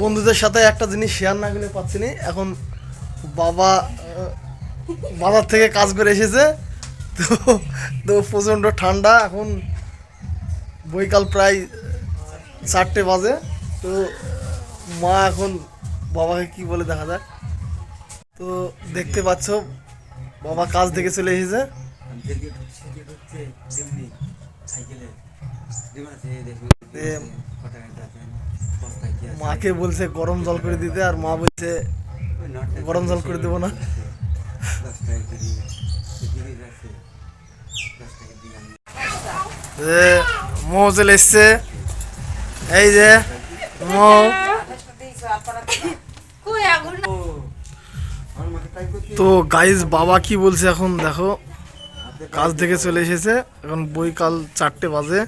বন্ধুদের সাথে একটা জিনিস শেয়ার না করলে পাচ্ছি না। এখন বাবা বাজার থেকে কাজ করে এসেছে তো তো প্রচণ্ড ঠান্ডা। এখন বৈকাল প্রায় চারটে বাজে তো মা এখন বাবাকে কি বলে দেখা যাক। তো দেখতে পাচ্ছ বাবা কাজ থেকে চলে এসেছে। সাইকেলে মাকে বলছে গরম জল করে দিতে আর মা বলছে গরম জল করে দেবো না। মৌ চলে এসছে। এই যে মৌ। তো গাইজ বাবা কি বলছে এখন দেখো। কাজ থেকে চলে এসেছে। এখন বইকাল চারটে বাজে।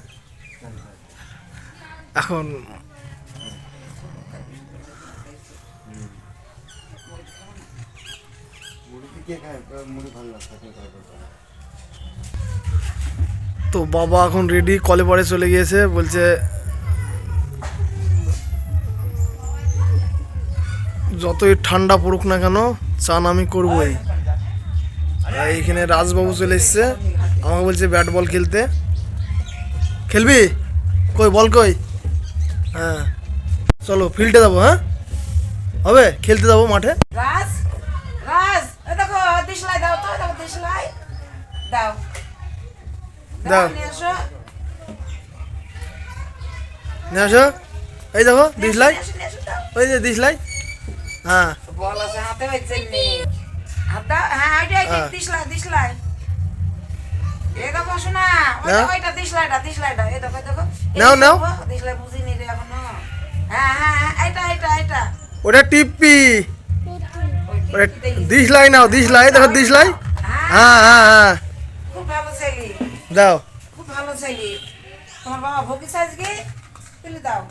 এখন কে খায় মুড়ি ভালো লাগছে তো। বাবা এখন রেডি কলে পরে চলে গিয়েছে বলছে যতই ঠান্ডা পড়ুক না কেন চান আমি করবই। এইখানে রাজবাবু চলে এসছে আমাকে বলছে ব্যাট বল খেলতে। খেলবি? কই বল কই? হ্যাঁ। চলো ফিল্ডে যাব হ্যাঁ? হবে? খেলতে যাব মাঠে? দাও তো দেখো দিশলাই দাও। দাও। নিয়ে আসো। এই দেখো দাও। ওই যে দিসলাই হ্যাঁ। বল আছে হাতে হয়েছে নি। হাত দাও হ্যাঁ। হ্যাঁ। দিশলাই দিশলাই এ দেখো শোনা ওইটা দিশলাইটা দিশলাইটা এ দেখো দেখো। নাও, নাও। দিশলাই বুঝিনি রে এখনও। হ্যাঁ হ্যাঁ হ্যাঁ এটা এটা এটা ওটা টিপ্পি দিসলাই নাও দিসলাই দেখো দিসলাই হ্যাঁ হ্যাঁ হ্যাঁ হ্যাঁ। খুব ভালো ছেলে। দাও। খুব ভালো ছেলে। তোমার বাবা আজকে? তুলে দাও।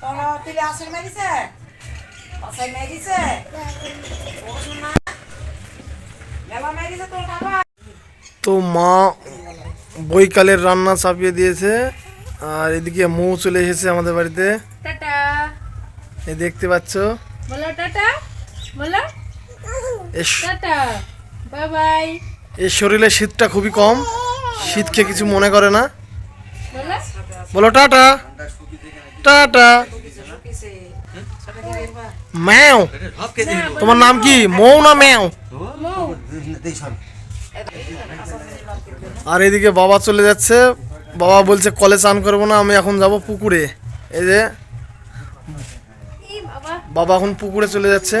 তোমার বাবা তুলে আসর মেরেছে? মেরেছে? মেলা মেরেছে তোর বাবা। তো মা বইকালের রান্না চাপিয়ে দিয়েছে আর এদিকে মৌ চলে এসেছে আমাদের বাড়িতে। টাটা। এই দেখতে পাচ্ছ? বলো টাটা। বলো। এর শরীরে শীতটা খুবই কম শীত খেয়ে কিছু মনে করে না। বলো। টাটা। টাটা। ম্যাও। তোমার নাম কি? মৌ না ম্যাও? আর এদিকে বাবা চলে যাচ্ছে। বাবা বলছে কলে চান করব না আমি এখন যাব পুকুরে। এই যে বাবা এখন পুকুরে চলে যাচ্ছে।